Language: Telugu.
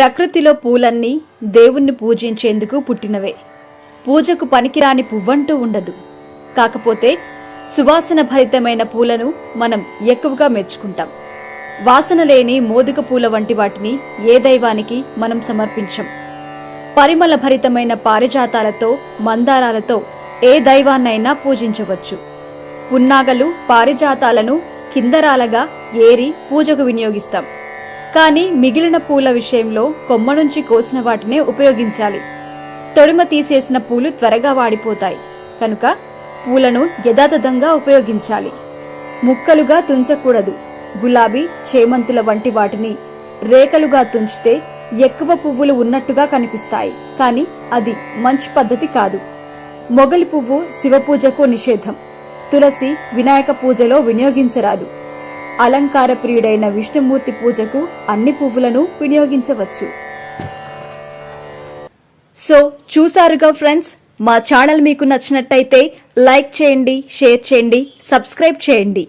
ప్రకృతిలో పూలన్నీ దేవుణ్ణి పూజించేందుకు పుట్టినవే. పూజకు పనికిరాని పువ్వంటూ ఉండదు. కాకపోతే సువాసన భరితమైన పూలను మనం ఎక్కువగా మెచ్చుకుంటాం. వాసన లేని మోదుక పూల వంటి వాటిని ఏ దైవానికి మనం సమర్పించం. పరిమళ భరితమైన పారిజాతాలతో మందారాలతో ఏ దైవాన్నైనా పూజించవచ్చు. పున్నాగలు పారిజాతాలను కిందరాలగా ఏరి పూజకు వినియోగిస్తాం. కానీ మిగిలిన పూల విషయంలో కొమ్మ నుంచి కోసిన వాటినే ఉపయోగించాలి. తొడిమ తీసేసిన పూలు త్వరగా వాడిపోతాయి. కనుక పూలను యథాతథంగా ఉపయోగించాలి. ముక్కలుగా తుంచకూడదు. గులాబీ చేమంతుల వంటి వాటిని రేఖలుగా తుంచితే ఎక్కువ పువ్వులు ఉన్నట్టుగా కనిపిస్తాయి. కానీ అది మంచి పద్ధతి కాదు. మొగలి పువ్వు శివపూజకు నిషేధం. తులసి వినాయక పూజలో వినియోగించరాదు. అలంకార ప్రియుడైన విష్ణుమూర్తి పూజకు అన్ని పువ్వులను వినియోగించవచ్చు. సో చూసారుగా ఫ్రెండ్స్? మా ఛానల్ మీకు నచ్చినట్టయితే లైక్ చేయండి షేర్ చేయండి సబ్స్క్రైబ్ చేయండి.